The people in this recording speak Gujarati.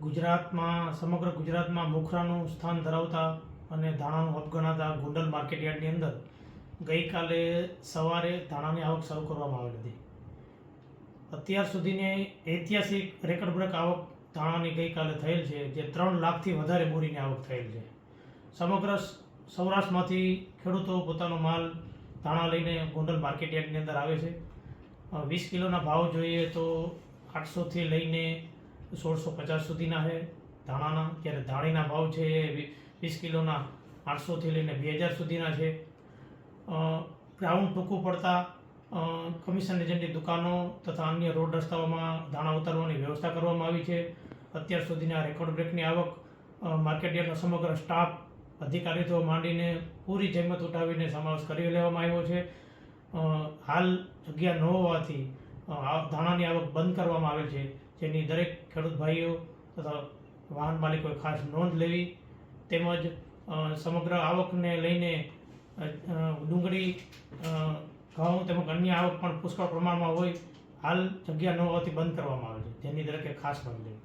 ગુજરાતમાં, સમગ્ર ગુજરાતમાં મોખરાનું સ્થાન ધરાવતા અને ધાણાનું હબ ગણાતા ગોંડલ માર્કેટ યાર્ડની અંદર ગઈકાલે સવારે ધાણાની આવક શરૂ કરવામાં આવી હતી. અત્યાર સુધીની ઐતિહાસિક રેકર્ડ બ્રેક આવક ધાણાની ગઈકાલે થયેલ છે, જે ત્રણ લાખથી વધારે બોરીની આવક થયેલ છે. સમગ્ર સૌરાષ્ટ્રમાંથી ખેડૂતો પોતાનો માલ ધાણા લઈને ગોંડલ માર્કેટયાર્ડની અંદર આવે છે. વીસ કિલોના ભાવ જોઈએ તો આઠસોથી લઈને સોળસો પચાસ સુધીના છે. ધાણાના જ્યારે ધાણીના ભાવ છે એ વીસ કિલોના આઠસોથી લઈને બે હજાર સુધીના છે. ગ્રાઉન્ડ ટૂંકું પડતા કમિશન એજન્ટની દુકાનો તથા અન્ય રોડ રસ્તાઓમાં ધાણા ઉતારવાની વ્યવસ્થા કરવામાં આવી છે. અત્યાર સુધીના રેકોર્ડ બ્રેકની આવક માર્કેટ યાર્ડનો સમગ્ર સ્ટાફ અધિકારીઓ માંડીને પૂરી જહેમત ઉઠાવીને સમાવેશ કરી લેવામાં આવ્યો છે. હાલ જગ્યા ન હોવાથી ધાણાની આવક બંધ કરવામાં આવેલ છે. જેની દરેક ખેડૂત ભાઈઓ તથા વાહન માલિકોએ ખાસ નોંધ લેવી. તેમજ સમગ્ર આવકને લઈને ડુંગળી ઘઉં તેમજ અન્ય આવક પણ પુષ્કળ પ્રમાણમાં હોય, હાલ જગ્યા ન હોવાથી બંધ કરવામાં આવે છે. જેની દરેકે ખાસ નોંધ લેવી.